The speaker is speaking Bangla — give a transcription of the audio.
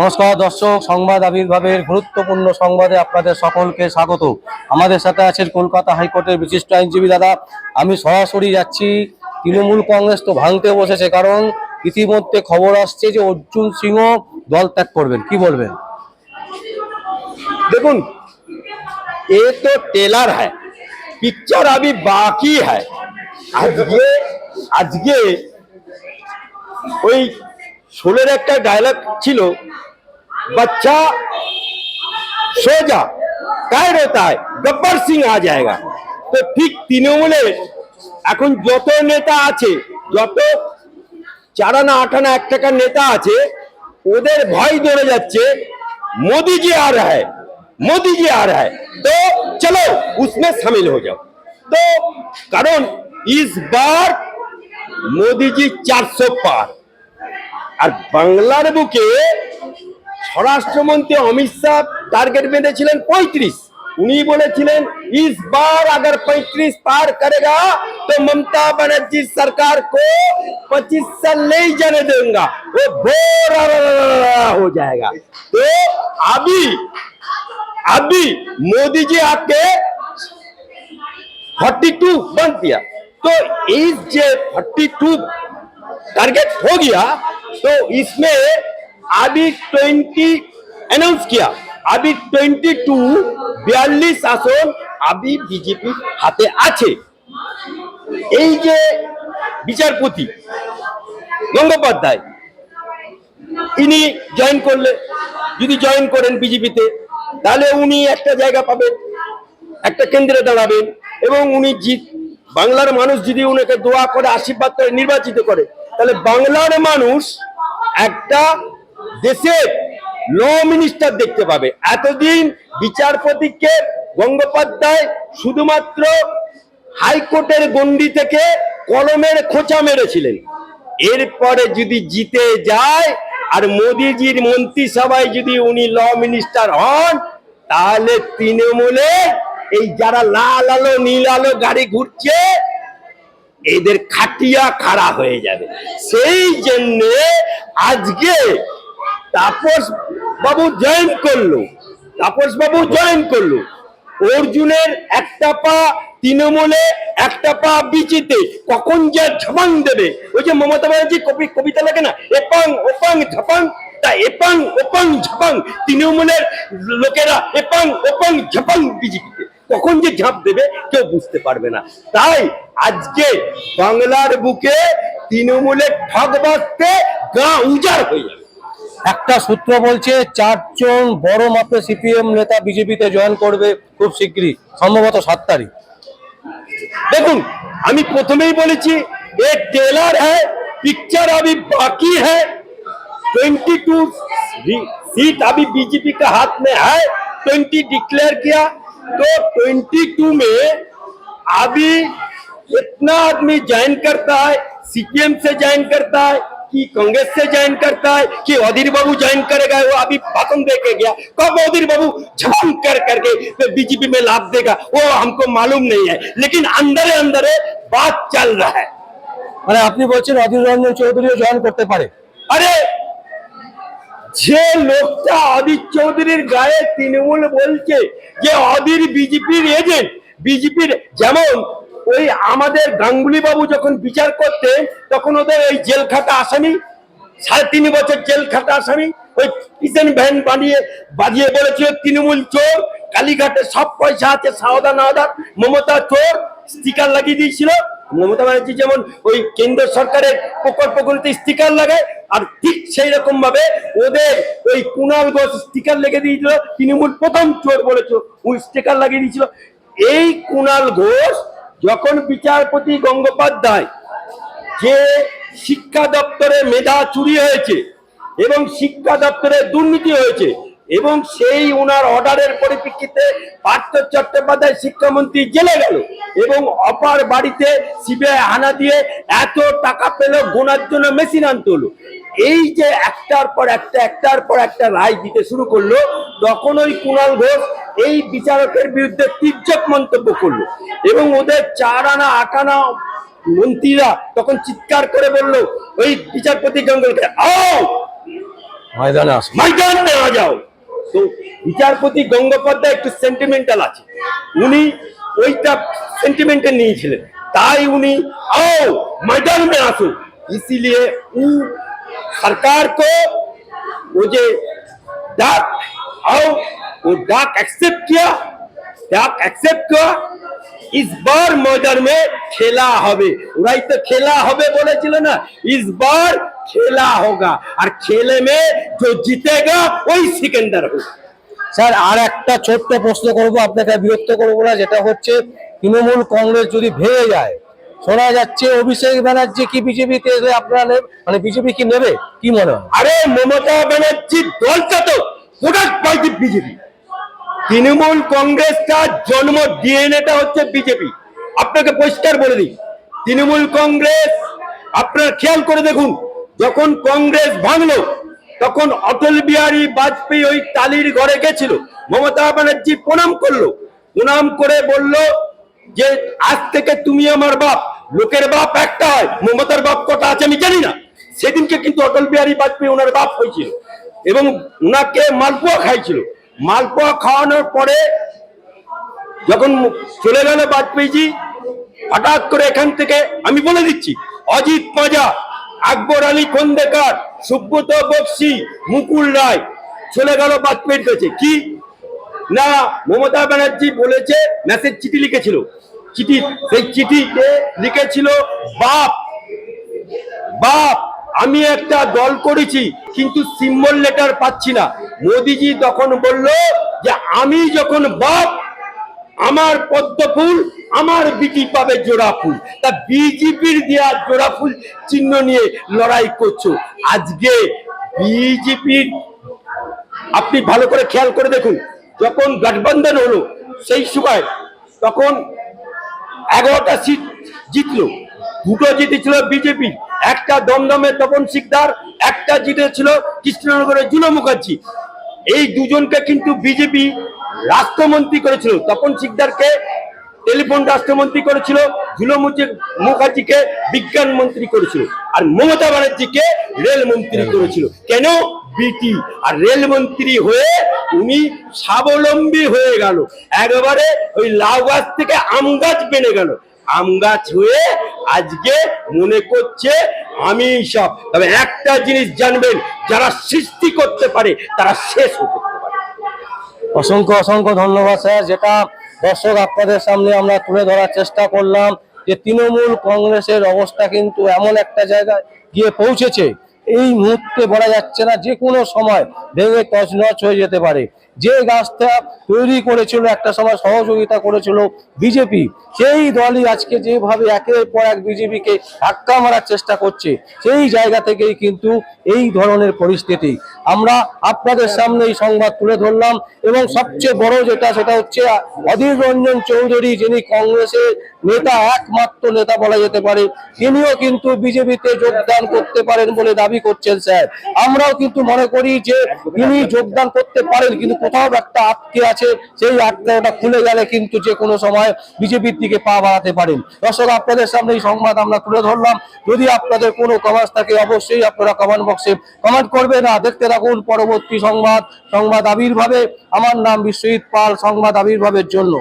নমস্কার, দর্শক, সংবাদ আবির্ভাবের গুরুত্বপূর্ণ সংবাদে আপনাদের সকলকে স্বাগত। আমাদের সাথে আছেন কলকাতা হাইকোর্টের বিশিষ্ট আইনজীবী দাদা। আমি সরাসরি যাচ্ছি, তৃণমূল কংগ্রেস তো ভাঙতে বসেছে, কারণ ইতিমধ্যে খবর আসছে যে অর্জুন সিংহ দল ত্যাগ করবেন। কি বলবেন? দেখুন, এ তো টেলার হ্যাঁ পিকচার আবি বাকি হ্যাঁ আজকে আজকে ওই শোলের একটা ডায়লগ ছিল बच्चा सो जा काय रहता है गब्बर সিং आ जाएगा তো ঠিক তৃণমূলে এখন যত নেতা আছে যত চারানা আটানা এক টাকার নেতা আছে ওদের ভয় ধরে যাচ্ছে मोदी जी आ रहा है मोदी जी आ रहा है तो चलो उसमें शामिल हो जाओ तो कारण इस बार मोदी जी 400 पार আর বাংলার বুকে স্বরাষ্ট্রমন্ত্রী অমিত শাহ টার্গেট বেঁধেছিলেন পঁয়ত্রিশ উনি বলেছিলেন इस बार अगर 35 पार करेगा तो ममता बनर्जी सरकार को 25 साल नहीं जाने दूंगा वो बोर हो जाएगा तो अभी अभी मोदी जी आके 42 बन दिया तो इस जो 42 टारगेट हो गया तो इसमें अभी 20 अनाउंस किया अभी 22 बयालीस আসন अभी বিজেপি হাতে আছে এই যে বিচারপতি গঙ্গোপাধ্যায় ইনি জয়েন করলে যদি জয়েন করেন বিজেপিতে তাহলে উনি একটা জায়গা পাবেন একটা কেন্দ্রে দাঁড়াবেন এবং উনি জিত বাংলার মানুষ যদি উনাকে দোয়া করে আশীর্বাদ করে নির্বাচিত করে তাহলে বাংলার মানুষ একটা দেশের ল মিনিস্টার দেখতে পাবে। এতদিন বিচারপতিকে গঙ্গোপাধ্যায় শুধুমাত্র হাইকোর্টের গন্ডি থেকে কলমের খোঁচা মেরেছিলেন। এরপরে যদি জিতে যায়, আর মোদিজির মন্ত্রিসভায় যদি উনি ল মিনিস্টার হন, তাহলে তৃণমূলে এই যারা লাল আলো, নীল আলো গাড়ি ঘুরছে, এদের খাটিয়া খাড়া হয়ে যাবে। সেই জন্যে আজকে তাপস বাবু জয়েন করল। তাপস বাবু জয়েন করল। অর্জুনের একটা পা তৃণমূলে, একটা পা বিচিতে। কখন যে ঝপাং দেবে? ওই যে মমতা ব্যানার্জি কবি কবিতা লাগে না? এপাং, ওপাং, ঝপাং, তা এপাং, ওপাং, ঝপাং। তৃণমূলের লোকেরা এপাং, ওপাং, ঝপাং বিজেপিতে। কখন যে ঝাঁপ দেবে কেউ বুঝতে পারবে না। তাই আজকে বাংলার বুকে তৃণমূলের ঠগ বাঁচতে গা উজাড় হয়ে যাবে। একটা সূত্র বলছে চারজন বড় মাপের সিপিএম নেতা বিজেপিতে জয়েন করবে খুব শীঘ্রই সম্ভবত সাত তারিখ দেখুন আমি প্রথমেই বলেছি এ টেলার হ্যাঁ पिक्चर अभी बाकी है 22 सीट अभी बीजेपी का हाथ में है 20 डिक्लेयर किया तो 22 में अभी इतना आदमी ज्वाइन करता है सीपीएम से ज्वाइन करता है कि कांग्रेस से ज्वाइन करता है कि अधीर बाबू ज्वाइन करेगा वो अभी भाषण दे के गया कब अधीर बाबू झम कर करके बीजेपी में लाभ देगा वो हमको मालूम नहीं है लेकिन अंदर अंदर बात चल रहा है মানে আপনি বলছেন অধীর রঞ্জন চৌধুরীও জয়েন করতে পারে আরে যে লোকটা অধীর চৌধুরীর গায়ে তৃণমূল বলছে যে অধীর বিজেপির এজেন্ট বিজেপির যেমন ওই আমাদের গাঙ্গুলি বাবু যখন বিচার করতেন তখন ওদের ওই জেল খাটা আসামি, সাড়ে তিন বছর জেল খাটা আসামি, ওই কিচেন ভ্যান বানিয়ে, বাজিয়ে বলেছিল, তৃণমূল চোর, কালীঘাটে সব পয়সা আছে, সাওদা নাওদা, মমতা চোর স্টিকার লাগিয়ে দিয়েছিল। মমতা ব্যানার্জি যেমন ওই কেন্দ্র সরকারের প্রকল্পগুলিতে স্টিকার লাগায়, আর ঠিক সেই রকম ভাবে ওদের ওই কুণাল ঘোষ স্টিকার লেগে দিয়েছিল, তৃণমূল প্রথম চোর বলেছিল, ওই স্টিকার লাগিয়ে দিয়েছিল। এই কুণাল ঘোষ যখন বিচারপতি গঙ্গোপাধ্যায় যে শিক্ষা দপ্তরে মেধা চুরি হয়েছে এবং শিক্ষা দপ্তরে দুর্নীতি হয়েছে এবং সেই ওনার অর্ডারের পরিপ্রেক্ষিতে পার্থ চট্টোপাধ্যায় শিক্ষামন্ত্রী জেলে গেল এবং অপার বাড়িতে সিবিআই হানা দিয়ে এত টাকা পেল, গোনার জন্য মেশিন আনতে হলো। এই যে একটার পর একটা, একটার পর একটা রায় দিতে শুরু করল তখন ওই কুণাল ঘোষ এই বিচারকের বিরুদ্ধে তীর্যক মন্তব্য করলো এবং ওদের চার আনা আট আনা মন্ত্রীরা তখন চিৎকার করে বলল ওই বিচারপতি জঙ্গলকে আও ময়দানে আসুন ময়দান নেওয়া যাও তো বিচারপতি গঙ্গোপাধ্যায় একটু সেন্টিমেন্টাল আছে উনি ওইটা সেন্টিমেন্টাল নিয়েছিলেন তাই উনি आओ मैदान में आसो इसीलिए उ सरकार को वो जो डाक आओ वो डाक एक्सेप्ट किया डाक एक्सेप्ट किया इस बार मैदान में खेला হবে ওরাই তো খেলা হবে বলেছিল না इस बार खेला होगा और खेले में जो जीतेगा वही सिकंदर होगा স্যার আর একটা ছোট্ট প্রশ্ন করব আপনাকে বিরক্ত করবো না যেটা হচ্ছে তৃণমূল কংগ্রেস যদি ভেঙে যায় শোনা যাচ্ছে অভিষেক ব্যানার্জি কি বিজেপিতে এলে আপনারা নেব- মানে বিজেপি কি নেবে কি মনে হয় আরে মমতা ব্যানার্জির দলটা তো product by the BJP Trinamool কংগ্রেসটা জন্ম ডিএনএটা হচ্ছে বিজেপি। আপনাকে পরিষ্কার বলে দিই, তৃণমূল কংগ্রেস, আপনারা খেয়াল করে দেখুন, যখন কংগ্রেস ভাঙলো, তখন অটল বিহারী বাজপেয়ী ওই টালির ঘরে গেছিল, মমতা ব্যানার্জি প্রণাম করল, প্রণাম করে বলল যে, আজ থেকে তুমি আমার বাপ, লোকের বাপ একটা হয়, মমতার বাপ কটা আছে আমি জানি না। সেদিনকে কিন্তু অটল বিহারী বাজপেয়ী ওনার বাপ হয়েছিল এবং ওনাকে মালপোয়া খাইছিল। মালপোয়া খাওয়ানোর পরে যখন চলে গেল বাজপেয়ীজি, হঠাৎ করে এখান থেকে আমি বলে দিচ্ছি, অজিত মাজা আকবর আলী খন্দেকার, সুব্রত বক্সি, মুকুল রায় চলে গেল বাজপেয়ীর কাছে। কি? না, মমতা ব্যানার্জি বলেছে মেসেজ চিঠি লিখেছিল। চিঠি, সেই চিঠিতে লিখেছিল, বাপ বাপ আমি একটা দল করেছি, কিন্তু সিম্বল লেটার পাচ্ছি না। মোদিজি তখন বলল যে, আমি যখন বাপ, আমার পদ্ম ফুল আমার বিটি পাবে জোড়া ফুল। তা বিজেপির দেওয়া জোড়া ফুল চিহ্ন নিয়ে লড়াই করছ। আজকে বিজেপির, আপনি ভালো করে খেয়াল করে দেখুন, যখন গঠবন্ধন হলো, সেই সময় তখন এগারোটা সিট জিতলো, দুটো জিতেছিল বিজেপি একটা দমদমে তপন সিকদার একটা জিতেছিল কৃষ্ণনগরের জুলো মুখার্জি। এই দুজনকে কিন্তু বিজেপি রাষ্ট্রমন্ত্রী করেছিল। তপন সিকদারকে টেলিফোন রাষ্ট্রমন্ত্রী করেছিল জুলো মুখার্জিকে বিজ্ঞান মন্ত্রী করেছিল, আর মমতা ব্যানার্জিকে রেল মন্ত্রী করেছিল। কেন? বিটি। আর রেল মন্ত্রী হয়ে উনি স্বাবলম্বী হয়ে গেল। একেবারে ওই লাউ গাছ থেকে আম গাছ বেড়ে গেল। আম গাছ হয়ে আজকে মনে করছে আমি সব। তবে একটা জিনিস জানবেন, যারা সৃষ্টি করতে পারে, তারা শেষ হতে পারে। অসংখ্য অসংখ্য ধন্যবাদ, স্যার। যেটা দর্শক আপনাদের সামনে আমরা তুলে ধরার চেষ্টা করলাম, যে তৃণমূল কংগ্রেসের অবস্থা কিন্তু এমন একটা জায়গায় গিয়ে পৌঁছেছে। এই মুহূর্তে বলা যাচ্ছে না যে কোনো সময় ভেঙে তছনছ হয়ে যেতে পারে। যে গাছটা তৈরি করেছিল, একটা সময় সহযোগিতা করেছিল বিজেপি, সেই দলই আজকে যেভাবে একের পর এক বিজেপিকে ধাক্কা মারার চেষ্টা করছে, সেই জায়গা থেকেই কিন্তু এই ধরনের পরিস্থিতি। আমরা আপনাদের সামনে এই সংবাদ তুলে ধরলাম এবং সবচেয়ে বড় যেটা, সেটা হচ্ছে অধীর রঞ্জন চৌধুরী, যিনি কংগ্রেসের নেতা, একমাত্র নেতা বলা যেতে পারে, তিনিও কিন্তু বিজেপিতে যোগদান করতে পারেন বলে দাবি করছেন, স্যার। আমরাও কিন্তু মনে করি যে তিনি যোগদান করতে পারেন, কিন্তু কোথাও একটা আটকে আছে, সেই আটকাটা খুলে গেলে কিন্তু যে কোনো সময় বিজেপির দিকে পা বাড়াতে পারেন। দর্শক, আপনাদের সামনে এই সংবাদ আমরা তুলে ধরলাম। যদি আপনাদের কোনো কমেন্টস থাকে, অবশ্যই আপনারা কমেন্ট বক্সে কমেন্ট করবেন। আর দেখতে থাকুন পরবর্তী সংবাদ সংবাদ আবির্ভাবে। আমার নাম বিশ্বজিৎ পাল, সংবাদ আবির্ভাবের জন্য।